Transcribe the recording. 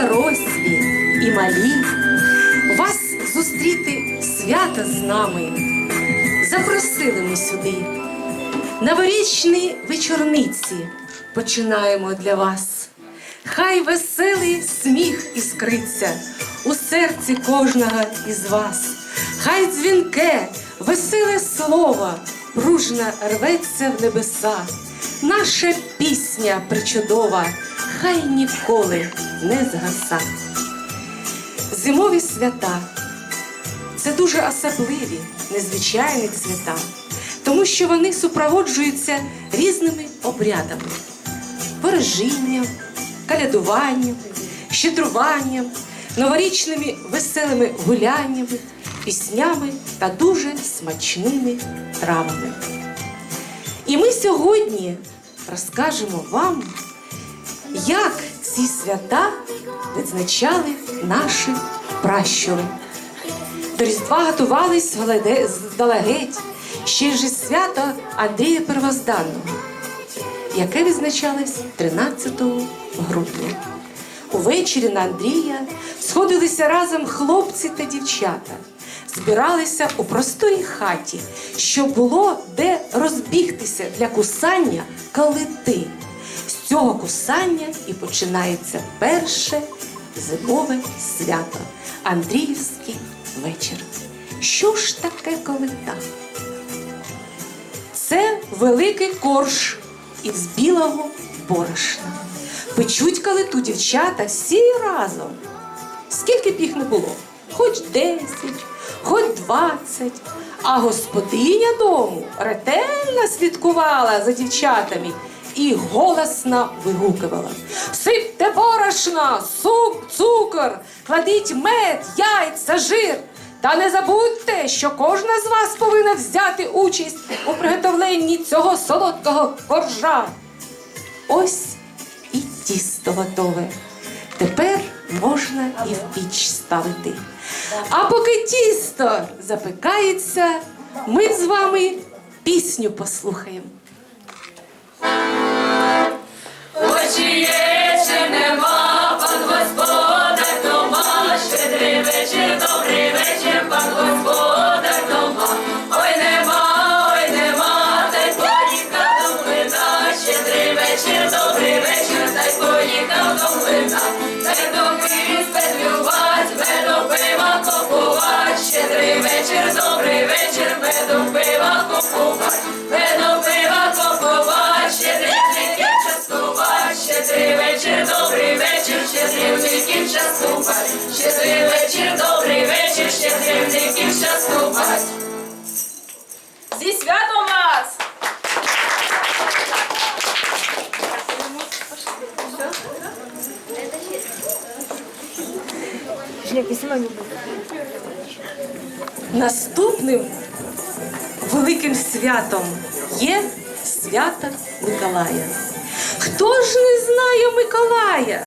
дорослі і малі, вас зустріти свята з нами. Запросили ми сюди. Новорічні вечорниці починаємо для вас. Хай веселий сміх іскриться у серці кожного із вас. Хай дзвінке, веселе слово пружно рветься в небеса. Наша пісня причудова, хай ніколи не згаса. Зимові свята це дуже особливі, незвичайні свята, тому що вони супроводжуються різними обрядами ворожінням, калядуванням, щедруванням, новорічними веселими гуляннями, піснями та дуже смачними травами. І ми сьогодні розкажемо вам, як ці свята відзначали наші пращури. До Різдва готувались здалегедь ще ж із свята Андрія Первозданного, яке відзначалось 13 грудня. Увечері на Андрія сходилися разом хлопці та дівчата, збиралися у просторій хаті, щоб було де розбігтися для кусання калити. Цього кусання і починається перше зимове свято Андріївський вечір. Що ж таке калита? Це великий корж із білого борошна. Печуть калиту дівчата всі разом. Скільки б їх не було? Хоч десять, хоч двадцять. А господиня дому ретельно слідкувала за дівчатами і голосно вигукувала: Сипте борошна, суп, цукор, кладіть мед, яйця, жир. Та не забудьте, що кожна з вас повинна взяти участь у приготовленні цього солодкого коржа. Ось і тісто готове. Тепер можна і в піч ставити. А поки тісто запекається, ми з вами пісню послухаємо. Щедрівників частувать. Зі святом вас! Наступним великим святом є свято Миколая. Хто ж не знає Миколая?